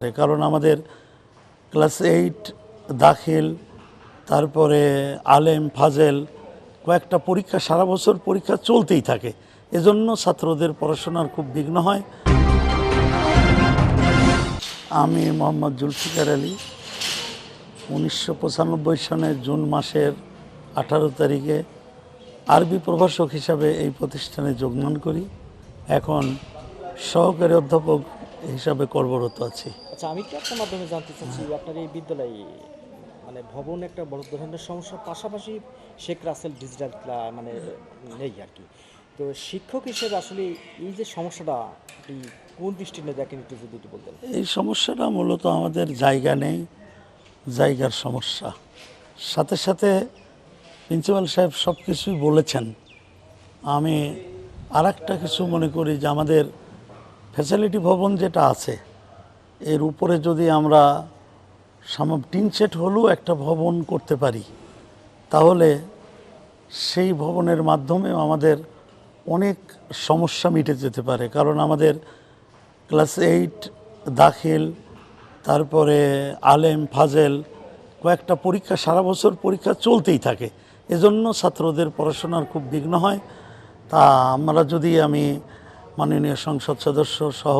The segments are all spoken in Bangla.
কারণ আমাদের ক্লাস এইট দাখিল, তারপরে আলেম, ফাজেল, কয়েকটা পরীক্ষা, সারা বছর পরীক্ষা চলতেই থাকে। এজন্য ছাত্রদের পড়াশোনার খুব বিঘ্ন হয়। আমি মোহাম্মদ জুলফিকার আলী, উনিশশো পঁচানব্বই সনের জুন মাসের আঠারো তারিখে আরবি প্রভাষক হিসাবে এই প্রতিষ্ঠানে যোগদান করি। এখন সহকারী অধ্যাপক হিসাবে কর্মরত আছি। আচ্ছা আমি কি একটা মাধ্যমে জানতে চাচ্ছি আপনার এই বিদ্যালয়ে মানে ভবন একটা বড় ধরনের সমস্যার পাশাপাশি শেখ রাসেল ডিজিটাল মানে নেই আর কি। তো শিক্ষক হিসেবে আসলে এই যে সমস্যাটা কোন দৃষ্টিতে দেখেন একটু যদি একটু বলতেন? এই সমস্যাটা মূলত আমাদের জায়গা নেই জায়গার সমস্যা। সাথে সাথে প্রিন্সিপাল সাহেব সব কিছুই বলেছেন। আমি আর কিছু মনে করি যে আমাদের ফ্যাসিলিটি ভবন যেটা আছে, এর উপরে যদি আমরা সাম, টিন সেট হলেও একটা ভবন করতে পারি, তাহলে সেই ভবনের মাধ্যমে আমাদের অনেক সমস্যা মিটে যেতে পারে। কারণ আমাদের ক্লাস এইট দাখিল, তারপরে আলেম, ফাজেল, কয়েকটা পরীক্ষা, সারা বছর পরীক্ষা চলতেই থাকে। এজন্য ছাত্রদের পড়াশোনার খুব বিঘ্ন হয়। তা আমরা যদি আমি মাননীয় সংসদ সদস্য সহ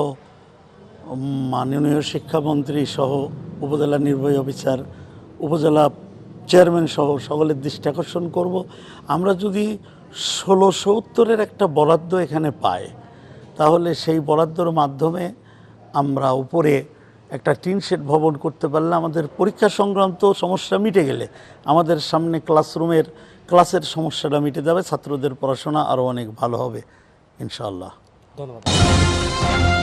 মাননীয় শিক্ষামন্ত্রী সহ, উপজেলা নির্বাহী অফিসার, উপজেলা চেয়ারম্যান সহ সকলের দৃষ্টি আকর্ষণ করব। আমরা যদি ষোলোশো উত্তরের একটা বরাদ্দ এখানে পাই, তাহলে সেই বরাদ্দর মাধ্যমে আমরা উপরে একটা টিন শেড ভবন করতে পারলে আমাদের পরীক্ষা সংক্রান্ত সমস্যা মিটে গেলে আমাদের সামনে ক্লাসরুমের, ক্লাসের সমস্যাটা মিটে যাবে, ছাত্রদের পড়াশোনা আরও অনেক ভালো হবে, ইনশাআল্লাহ। どうもまた。